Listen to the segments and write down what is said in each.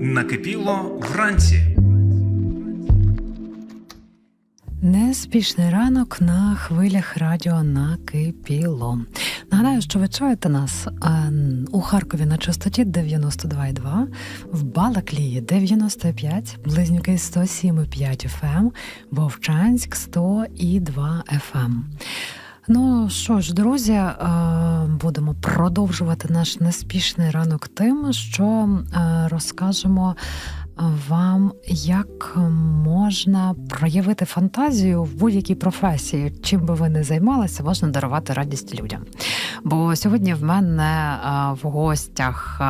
Накипіло вранці. Неспішний ранок на хвилях радіо накипіло. Нагадаю, що ви чуєте нас е, у Харкові на частоті 92,2, в Балаклії 95, Близнюки 107,5 FM, Вовчанськ 100,2 FM. Ну що ж, друзі, е, будемо продовжувати наш неспішний ранок тим, що е, розкажемо вам, як можна проявити фантазію в будь-якій професії, чим би ви не займалися, можна дарувати радість людям. Бо сьогодні в мене е, в гостях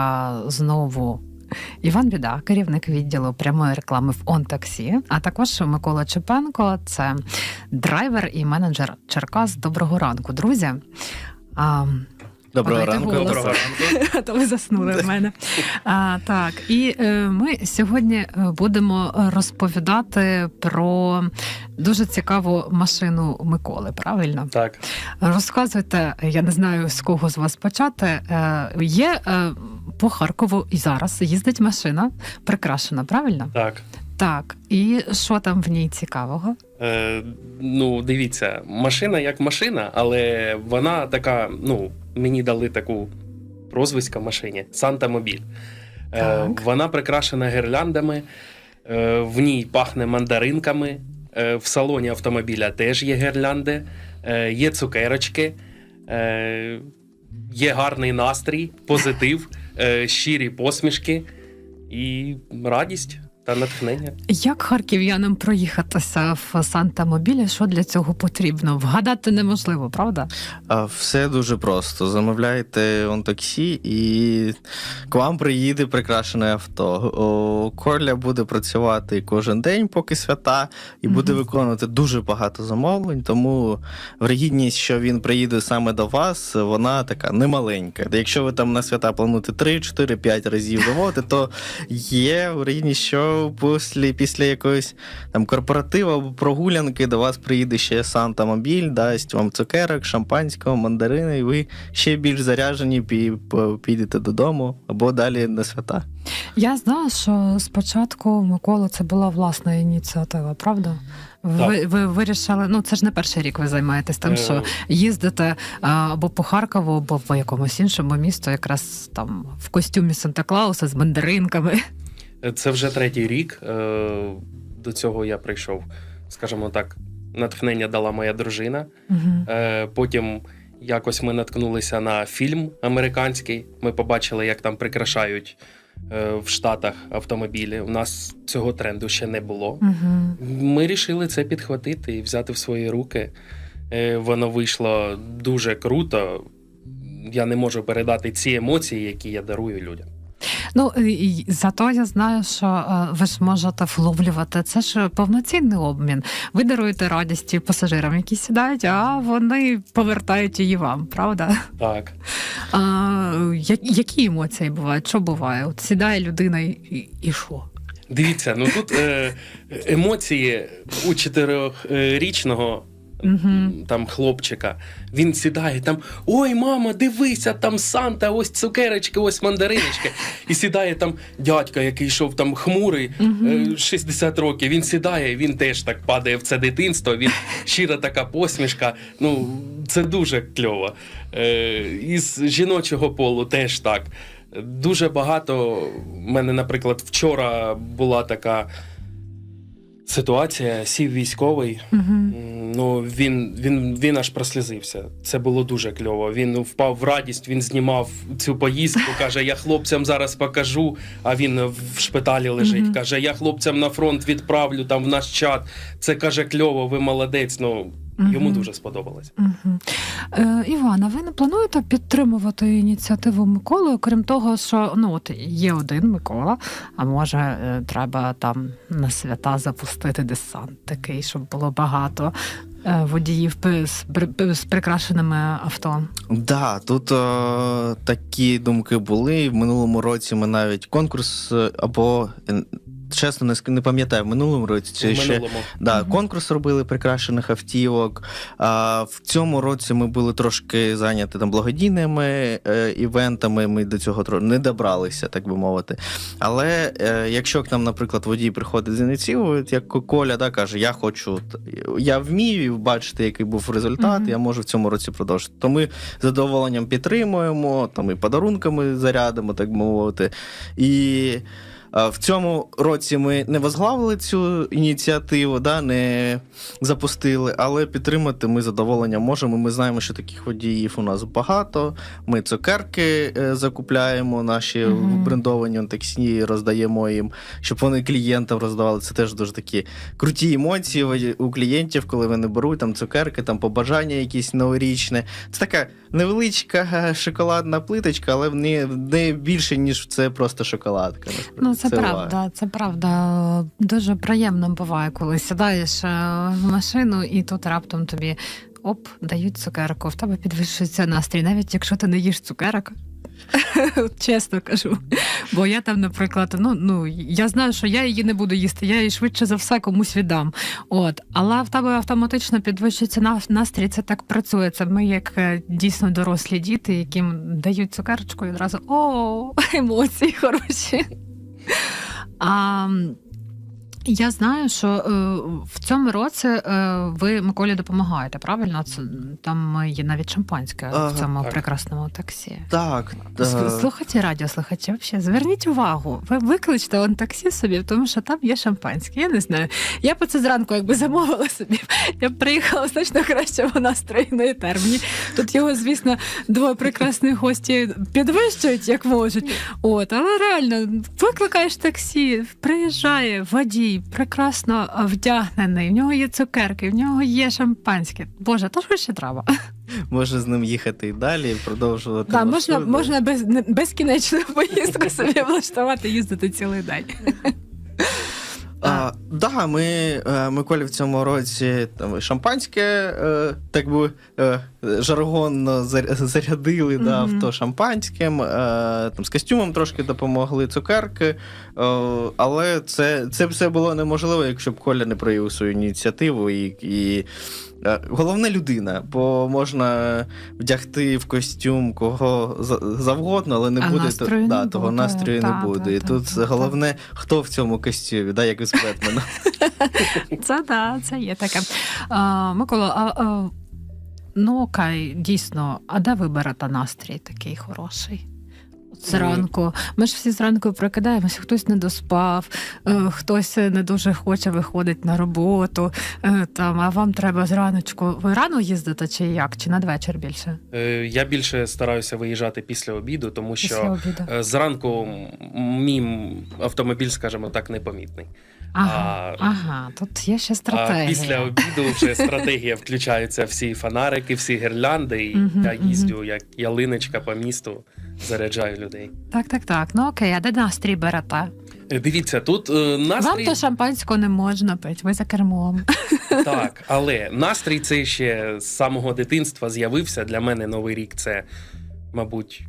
знову. Іван Біда, керівник відділу прямої реклами в ОнТаксі, а також Микола Чепенко, це драйвер і менеджер Черкас. Доброго ранку, друзі. Доброго ранку. голос. Доброго ранку. то ви заснули в мене. А, так, і е, ми сьогодні е, будемо розповідати про дуже цікаву машину Миколи. Правильно? Так, Розказуйте, я не знаю з кого з вас почати. Е, є е, по Харкову і зараз їздить машина, прикрашена, правильно? так. Так. І що там в ній цікавого? Е, ну, дивіться, машина як машина, але вона така, ну, мені дали таку прозвисько машині Санта Мобіль. Е, вона прикрашена гірляндами, е, в ній пахне мандаринками. Е, в салоні автомобіля теж є гірлянди, е, є цукерочки, е, є гарний настрій, позитив, е, щирі посмішки і радість та натхнення. Як харків'янам проїхатися в Санта-Мобілі? Що для цього потрібно? Вгадати неможливо, правда? А, Все дуже просто. Замовляєте он таксі, і к вам приїде прикрашене авто. Корля буде працювати кожен день, поки свята, і буде Мгм. виконувати дуже багато замовлень. Тому врігідність, що він приїде саме до вас, вона така немаленька. Якщо ви там на свята плануєте 3, 4, 5 разів замовити, то є врігідність, що після, після якоїсь там корпоративу або прогулянки до вас приїде ще Санта Мобіль, дасть вам цукерок, шампанського, мандарини, і ви ще більш заряжені пі- підете додому або далі на свята. Я знаю, що спочатку Микола це була власна ініціатива, правда? Ви, ви вирішили, ну це ж не перший рік ви займаєтесь тим, Е, що їздите або по Харкову, або по якомусь іншому місту, якраз там в костюмі Санта Клауса з мандаринками. Це вже третій рік. Е, До цього я прийшов, скажімо так, натхнення дала моя дружина. Угу. Потім якось ми наткнулися на фільм американський. Ми побачили, як там прикрашають е, в Штатах автомобілі. У нас цього тренду ще не було. Угу. Ми вирішили це підхватити і взяти в свої руки. Воно вийшло дуже круто. Я не можу передати ці емоції, які я дарую людям. Ну зато я знаю, що е, ви ж можете вловлювати. Це ж повноцінний обмін. Ви даруєте радість пасажирам, які сідають, а вони повертають її вам, правда? Так. А, які емоції бувають? Що буває? От сідає людина і, і, і що? Дивіться, ну тут е, емоції у чотирьохрічного Угу. там хлопчика. Він сідає там: Ой, мама, дивися, там Санта, ось цукерочки, ось мандариночки. І сідає там дядька, який йшов там хмурий, е, 60 років. Він сідає, він теж так падає в це дитинство. Він щира така посмішка. Ну, це дуже кльово. Е, Із жіночого полу теж так. Дуже багато. У мене, наприклад, вчора була така ситуація, сів військовий. Ну, він, він, він аж прослізився. Це було дуже кльово. Він впав в радість, він знімав цю поїздку. Каже: Я хлопцям зараз покажу. А він в шпиталі лежить. Каже: Я хлопцям на фронт відправлю там в наш чат. Це каже кльово, ви молодець. Ну йому дуже сподобалось. Угу. Е, Івана, ви не плануєте підтримувати ініціативу Миколи, окрім того, що ну от є один Микола, а може е, треба там на свята запустити десант такий, щоб було багато е, водіїв з, з прикрашеними авто. Да, тут е, такі думки були. В минулому році ми навіть конкурс е, або чесно не, не пам'ятаю, в минулому році чи в ще минулому. Да, Мгм. конкурс робили прикрашених автівок. А, в цьому році ми були трошки зайняті там благодійними е, івентами. Ми до цього тро- не добралися, так би мовити. Але е, якщо к нам, наприклад, водій приходить з ініціативою, як Коля да, каже, я хочу, я вмію бачити, який був результат, Мгм. я можу в цьому році продовжити. То ми з задоволенням підтримуємо, там і подарунками зарядимо, так би мовити. І В цьому році ми не возглавили цю ініціативу, да, не запустили, але підтримати ми з задоволенням можемо. Ми знаємо, що таких водіїв у нас багато. Ми цукерки е, закупляємо, наші Мгм. брендовані таксі роздаємо їм, щоб вони клієнтам роздавали. Це теж дуже такі круті емоції у клієнтів, коли вони беруть там цукерки, там побажання якісь новорічне. Це така невеличка е, шоколадна плиточка, але не, не більше, ніж це просто шоколадка. насправді. Це, правда, це правда. Дуже приємно буває, коли сідаєш е, в машину і тут раптом тобі оп, дають цукерку, в тебе підвищується настрій, навіть якщо ти не їш цукерок. Чесно кажу. Бо я там, наприклад, ну, ну я знаю, що я її не буду їсти, я її швидше за все комусь віддам. От, але в тебе автоматично підвищується на- настрій. Це так працює. Це ми, як е, дійсно дорослі діти, яким дають цукерочку і одразу о, емоції хороші. А, я знаю, що е, в цьому році е, ви Миколі допомагаєте, правильно? Це там є навіть шампанське Ага, в цьому так. прекрасному таксі. Так, е, Слухайте радіослухачі, взагалі, зверніть увагу. Ви викличте он таксі собі, тому що там є шампанське. Я не знаю. Я б це зранку якби замовила собі. Я б приїхала значно краще в настрої на терміні. Тут його, звісно, двоє прекрасних гості підвищують, як можуть. От, але реально, викликаєш таксі, приїжджає водій, прекрасно вдягнений, в нього є цукерки, в нього є шампанське. Боже, то що ще треба? може з ним їхати і далі, і продовжувати. Да, можна, можна без, безкінечну поїздку собі влаштувати, їздити цілий день. А, да, ми е, Миколі в цьому році там шампанське, е, так би е, жаргонно зарядили да, авто шампанським, там з костюмом трошки допомогли цукерки. Але це, це все було неможливо, якщо б Коля не проявив свою ініціативу і. і Головне людина, бо можна вдягти в костюм кого за- завгодно, але не А буде то- не да, того буде. настрою Та, не буде. та, І та, тут та, та. головне, хто в цьому костюмі, да, як із Бетмена. Це да, це є таке. А, Микола, а, а, ну окей, дійсно, а де ви берете настрій такий хороший? Зранку. Ми ж всі зранку прокидаємося, хтось не доспав, е, хтось не дуже хоче виходить на роботу. е, Там, а вам треба зраночку. Ви рано їздите чи як? Чи надвечір більше? Е, Я більше стараюся виїжджати після обіду, тому Після що обіду. е, зранку мій автомобіль, скажімо так, непомітний. Ага, а- ага, тут є ще стратегія. А після обіду вже стратегія включаються всі фонарики, всі гірлянди, і я їздю як ялиночка по місту, заряджаю людей. Так, так, так. Ну окей, а де настрій берете? Е, Дивіться, тут е, Вам то шампанського не можна пити, ви за кермом. так, але настрій це ще з самого дитинства з'явився. Для мене новий рік це, мабуть,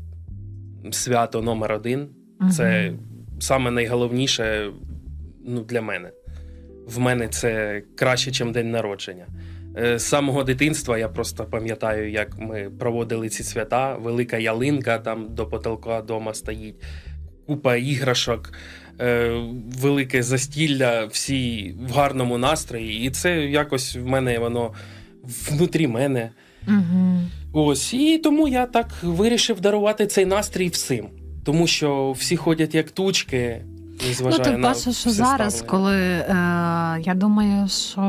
свято номер один. Це саме найголовніше ну, для мене. В мене це краще, ніж день народження. Е, З самого дитинства я просто пам'ятаю, як ми проводили ці свята. Велика ялинка там до потолка дома стоїть, купа іграшок, е, велике застілля, всі в гарному настрої. І це якось в мене воно внутрі мене. Мгм. Ось, і тому я так вирішив дарувати цей настрій всім. Тому що всі ходять як тучки, Ну, ти бачиш, що зараз, ставлення. коли е, я думаю, що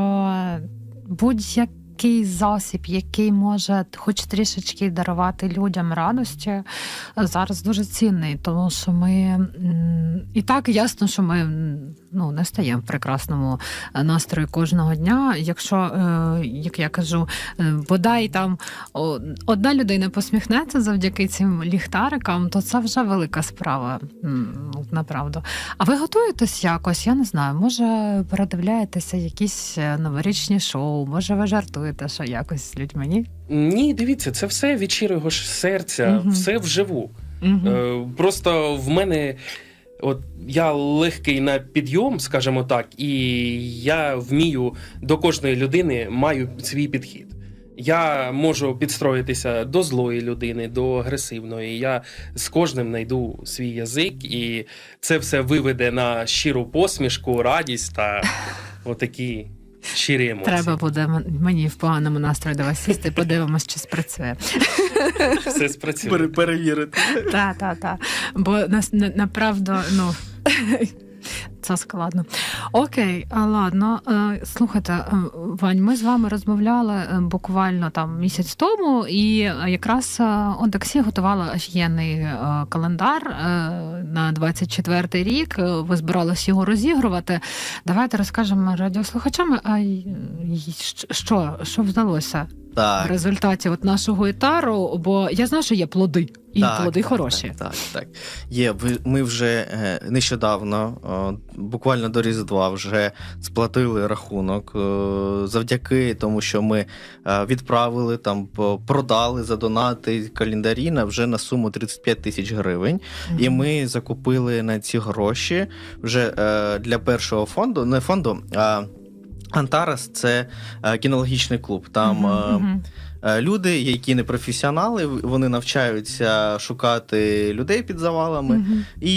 будь-який засіб, який може хоч трішечки дарувати людям радості, зараз дуже цінний, тому що ми і так ясно, що ми ну, не стаємо в прекрасному е, настрої кожного дня. Якщо, е, як я кажу, е, бодай там одна людина посміхнеться завдяки цим ліхтарикам, то це вже велика справа. Направду. А ви готуєтесь якось? Я не знаю. Може, передивляєтеся якісь новорічні шоу, може, ви жартуєте, що якось з людьми? Ні? Ні, дивіться, це все від щирого серця, Мгм. все вживу. Е, просто в мене От я легкий на підйом, скажімо так, і я вмію до кожної людини маю свій підхід. Я можу підстроїтися до злої людини, до агресивної. Я з кожним знайду свій язик, і це все виведе на щиру посмішку, радість та отакі щирі емоції. Треба буде мені в поганому настрої до вас сісти, подивимось, чи спрацює. все спрацює. Пере- перевірити. Так, так, так. Бо нас на- направду, ну. Це складно. Окей, а ладно. Е, Слухайте, е, Вань, ми з вами розмовляли е, буквально там місяць тому, і якраз Одексі готувала офігенний календар на 24-й рік. Ви збиралися його розігрувати. Давайте розкажемо радіослухачам, а що, що вдалося в Так. результаті от нашого етару, бо я знаю, що є плоди, і Так, плоди так, хороші. Так, так, так. Є. Ми вже нещодавно, буквально до Різдва, вже сплатили рахунок е, завдяки тому, що ми е, відправили там, продали за донати календарі на вже на суму 35 тисяч гривень. І ми закупили на ці гроші вже е, для першого фонду, не фонду, а Антарас це кінологічний клуб. Там мгм. Е, Люди, які не професіонали, вони навчаються шукати людей під завалами, Мгм. і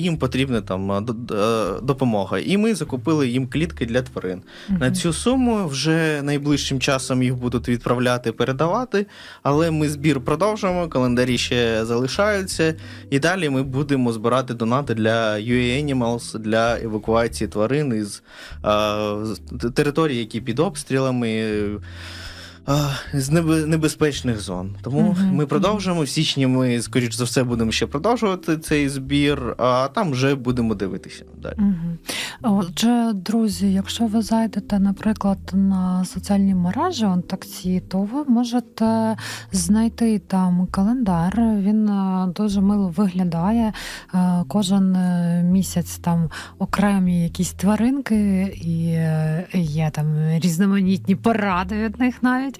їм потрібна там е, е, допомога. І ми закупили їм клітки для тварин. На цю суму вже найближчим часом їх будуть відправляти, передавати. Але ми збір продовжуємо, календарі ще залишаються. І далі ми будемо збирати донати для UA Animals, для евакуації тварин із е, з територій, які під обстрілами. З небе- небезпечних зон. Тому Мгм, ми продовжуємо. В січні ми, скоріш за все, будемо ще продовжувати цей збір, а там вже будемо дивитися далі. Мгм. Отже, друзі, якщо ви зайдете, наприклад, на соціальні мережі ОнТаксі, то ви можете знайти там календар. Він е, дуже мило виглядає. Е, Кожен е, місяць там окремі якісь тваринки, і є там різноманітні поради від них навіть.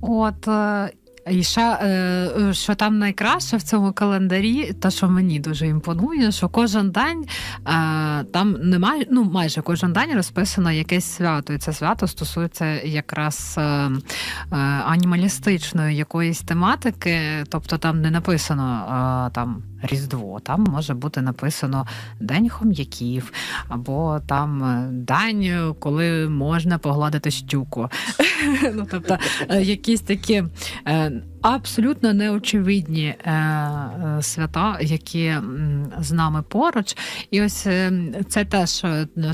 От. е, і ще, е, що там найкраще в цьому календарі, те, що мені дуже імпонує, що кожен день е, там немає, ну майже кожен день розписано якесь свято. І це свято стосується якраз анімалістичної якоїсь тематики. Тобто там не написано там Різдво, там може бути написано День хом'яків, або там е, день, коли можна погладити щуку. Ну, тобто, е, якісь такі е, абсолютно неочевидні е, е, свята, які з нами поруч. І ось е, це теж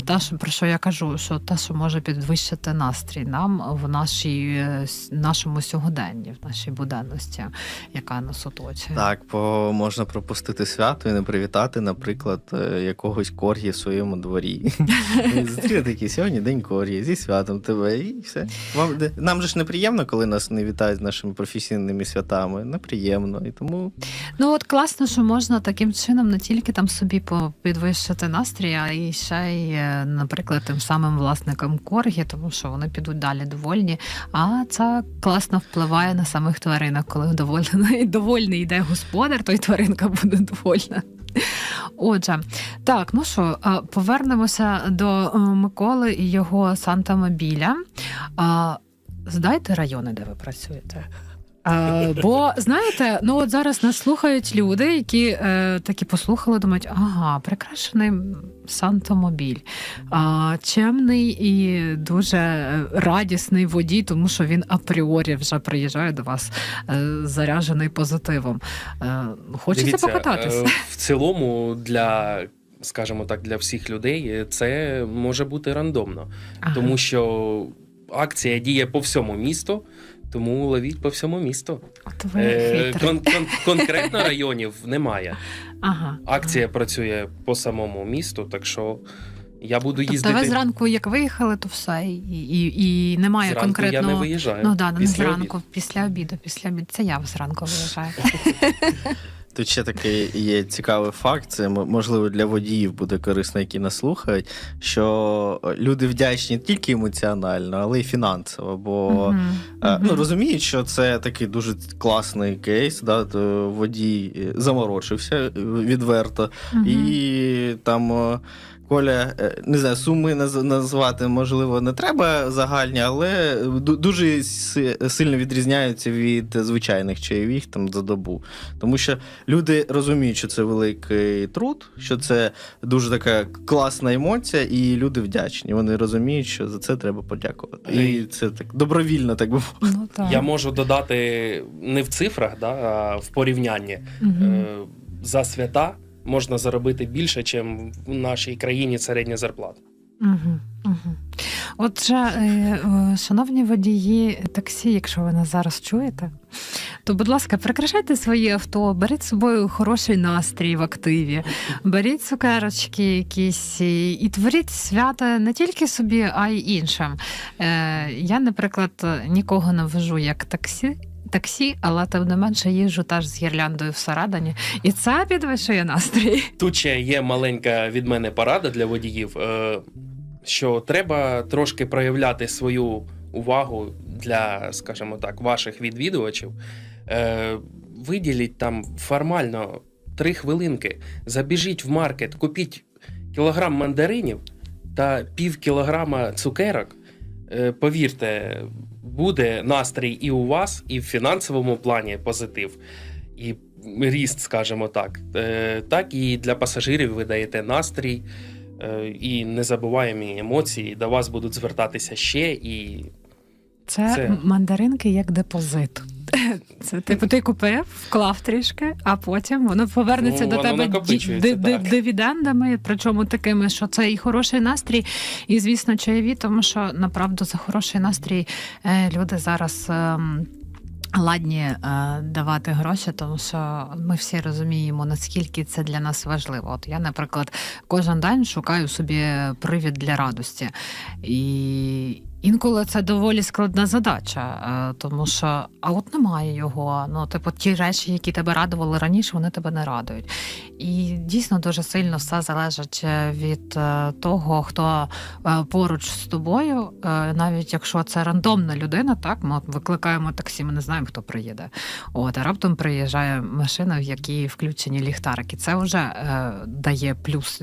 те, про що я кажу, що те, що може підвищити настрій нам в нашій, е, нашому сьогоденні, в нашій буденності, яка нас оточує. Так, бо можна пропустити свято і не привітати, наприклад, якогось коргі в своєму дворі. Зустріли такі сьогодні день коргі, зі святом тебе, і все. Вам нам же ж неприємно, коли нас не вітають з нашими професійними святами. Неприємно. І тому Ну от класно, що можна таким чином не тільки там собі підвищити настрій, а і ще й, е, наприклад, тим самим власникам коргі, тому що вони підуть далі довольні. А це класно впливає на самих тваринок, коли довольний, довольний йде господар, то й тваринка буде довольна. Отже, так, ну що, повернемося до е, Миколи і його Санта-Мобіля. Здайте райони, де ви працюєте. А, бо знаєте, ну от зараз нас слухають люди, які е, такі послухали, думають, ага, прикрашений Сантомобіль, а, чемний і дуже е, радісний водій, тому що він апріорі вже приїжджає до вас е, заряджений позитивом. Е, хочеться Дивіться, покататися. е, В цілому для. Скажімо так, для всіх людей це може бути рандомно, Ага. тому що акція діє по всьому місту, тому ловіть по всьому місту. От ви Е, хитрий. кон- кон- конкретно районів немає. Ага. Акція працює по самому місту, так що я буду Тобто їздити. ви зранку, як виїхали, то все, і, і, і немає Зранку конкретного. я не виїжджаю. Ну да, не після зранку, обіду. після обіду, після обіду. Це я зранку виїжджаю. Тут ще такий є цікавий факт, це можливо для водіїв буде корисно, які нас слухають, що люди вдячні не тільки емоціонально, але й фінансово. Бо е, ну, розуміють, що це такий дуже класний кейс, да, то водій е, заморочився відверто. Мгм. і там. Е, Коля, е, не знаю, суми назвати можливо не треба загальні, але дуже сильно відрізняються від звичайних чайових там за добу. Тому що люди розуміють, що це великий труд, що це дуже така класна емоція, і люди вдячні. Вони розуміють, що за це треба подякувати. І це так добровільно, так би мовити. Ну, так. Я можу додати не в цифрах, да, а в порівнянні. Е, За свята можна заробити більше, ніж в нашій країні середня зарплата. Угу, угу. Отже, е, е, шановні водії таксі, якщо ви нас зараз чуєте, то, будь ласка, прикрашайте свої авто, беріть з собою хороший настрій в активі, беріть цукерочки якісь і, творіть свята не тільки собі, а й іншим. Е, я, наприклад, нікого не вожу як таксі. Таксі, але тим не менше їжджу теж з гірляндою всередині, і це підвищує настрій. Тут ще є маленька від мене порада для водіїв, е, що треба трошки проявляти свою увагу для, скажімо так, ваших відвідувачів. Е, Виділіть там формально три хвилинки, забіжіть в маркет, купіть кілограм мандаринів та пів кілограма цукерок. Е, Повірте, буде настрій і у вас, і в фінансовому плані позитив. І ріст, скажімо так. Е, Так і для пасажирів ви даєте настрій е, і незабуваємі емоції. До вас будуть звертатися ще і Це, Це- мандаринки як депозит. Це типу ти купив, вклав трішки, а потім воно повернеться Ну, до воно тебе дивідендами, причому такими, що це і хороший настрій, і звісно, чайові, тому що направду за хороший настрій е, люди зараз. ем, Ладні е, давати гроші, тому що ми всі розуміємо, наскільки це для нас важливо. От я, наприклад, кожен день шукаю собі привід для радості. І інколи це доволі складна задача, е, тому що а от немає його. Ну, типу, ті речі, які тебе радували раніше, вони тебе не радують. І дійсно дуже сильно все залежить е, від е, того, хто поруч з тобою, навіть якщо це рандомна людина, так ми викликаємо таксі, ми не знаємо, хто приїде. От а раптом приїжджає машина, в якій включені ліхтарики. Це вже дає плюс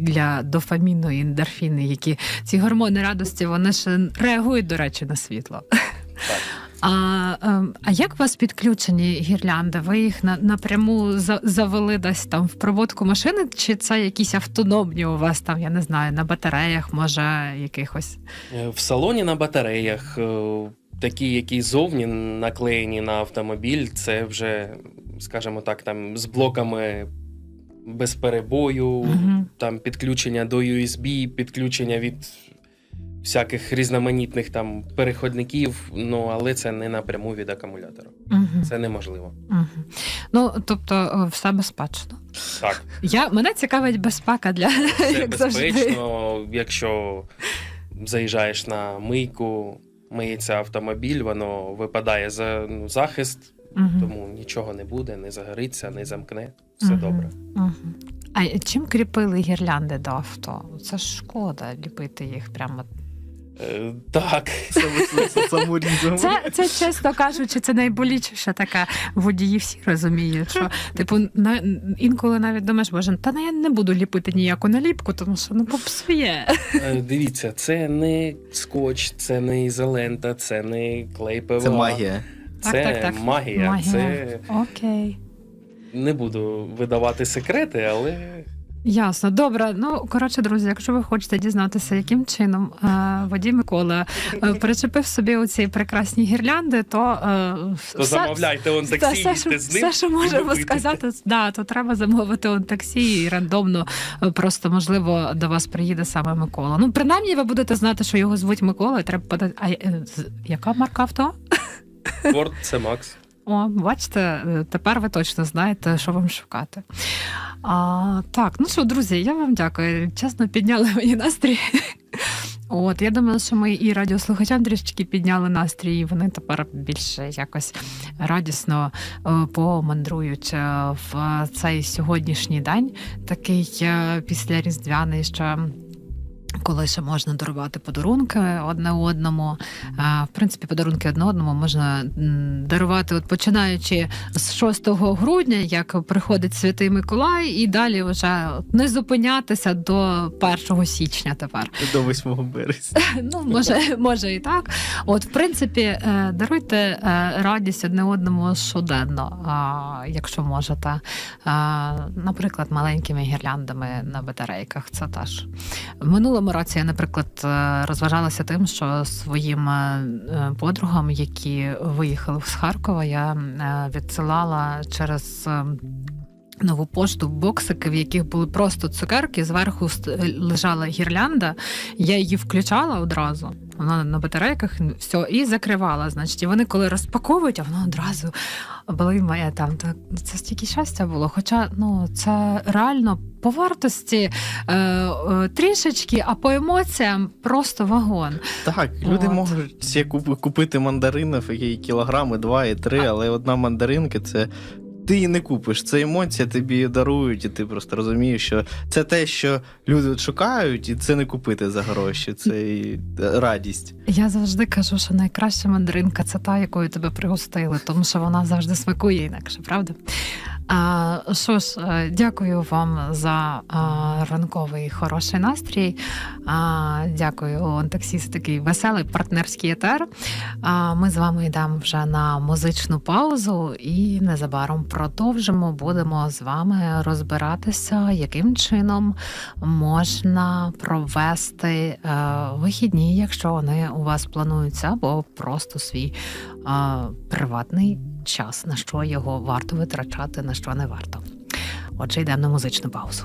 для дофаміну і ендорфіни, які ці гормони радості, вони ж реагують, до речі, на світло. А, ем, а як у вас підключені гірлянди? Ви їх на, напряму за, завели десь там в проводку машини, чи це якісь автономні у вас там, я не знаю, на батареях, може, якихось? Е, В салоні на батареях, е, такі, які зовні наклеєні на автомобіль, це вже, скажімо так, там з блоками без перебою, Мгм. там підключення до USB, підключення від всяких різноманітних там переходників, ну але це не напряму від акумулятора. Угу. Це неможливо. Угу. Ну, тобто, е, все безпечно. Так, Я, мене цікавить безпека для це як завжди. безпечно, якщо заїжджаєш на мийку. Миється автомобіль, воно випадає за ну, захист, Мгм. тому нічого не буде, не загориться, не замкне. Все Мгм. добре. Мгм. А чим кріпили гірлянди до авто? Це ж шкода ліпити їх прямо. Е, так, Саморізом. Це, це чесно кажучи, це найболічіше таке. Водії всі розуміють, що типу на інколи навіть думаєш, боже, та ну, я не буду ліпити ніяку наліпку, тому що ну попсує. е, дивіться, це не скотч, це не ізолента, це не клей ПВА. Це магія. Це Так, так, так. магія. Магія. Це Окей. не буду видавати секрети, але Ясно, добре. Ну коротше, друзі, якщо ви хочете дізнатися, яким чином е, водій Микола е, причепив собі оці прекрасні гірлянди, то, е, то замовляйте он Та таксі, все, що, з ним. все, що можемо сказати, да, то треба замовити он таксі і рандомно е, просто можливо до вас приїде саме Микола. Ну, принаймні, ви будете знати, що його звуть Микола, і треба подати. А е, яка марка авто? Форд це Макс. О, бачите, е, тепер ви точно знаєте, що вам шукати. А, так, ну що, друзі, я вам дякую. Чесно, підняли мені настрій. От я думаю, що ми і радіослухачам трішечки підняли настрій, і вони тепер більше якось радісно е, помандрують е, в цей сьогоднішній день, такий е, післяріздвяний, що. Коли ще можна дарувати подарунки одне одному. В принципі, подарунки одне одному можна дарувати, от починаючи з 6 грудня, як приходить Святий Миколай, і далі вже не зупинятися до 1 січня тепер. До 8 березня. Ну, може, може і так. От, в принципі, е, даруйте е, радість одне одному щоденно, якщо можете. Наприклад, маленькими гірляндами на батарейках. Це теж. В минулому році я, наприклад, е, розважалася тим, що своїм е, е, подругам, які виїхали з Харкова, я відсилала через. Нову пошту боксики, в яких були просто цукерки, зверху лежала гірлянда. Я її включала одразу. Вона на батарейках все і закривала. Значить, і вони коли розпаковують, а воно одразу блимає там. Так це стільки щастя було. Хоча ну це реально по вартості е, е, трішечки, а по емоціям просто вагон. Так, люди От. можуть купити мандаринів, які кілограми, два і три, але одна мандаринка це. Ти її не купиш, це емоція тобі дарують, і ти просто розумієш, що це те, що люди шукають, і це не купити за гроші, це і радість. Я завжди кажу, що найкраща мандаринка це та, якою тебе пригостили, тому що вона завжди смакує інакше, правда? Що ж, е, дякую вам за ранковий хороший настрій. Дякую, он таксіст такий веселий партнерський етер. Ми з вами йдемо вже на музичну паузу і незабаром продовжимо. Будемо з вами розбиратися, яким чином можна провести е, вихідні, якщо вони у вас плануються, або просто свій е, приватний час, на що його варто витрачати, на що не варто. Отже, йдемо на музичну паузу.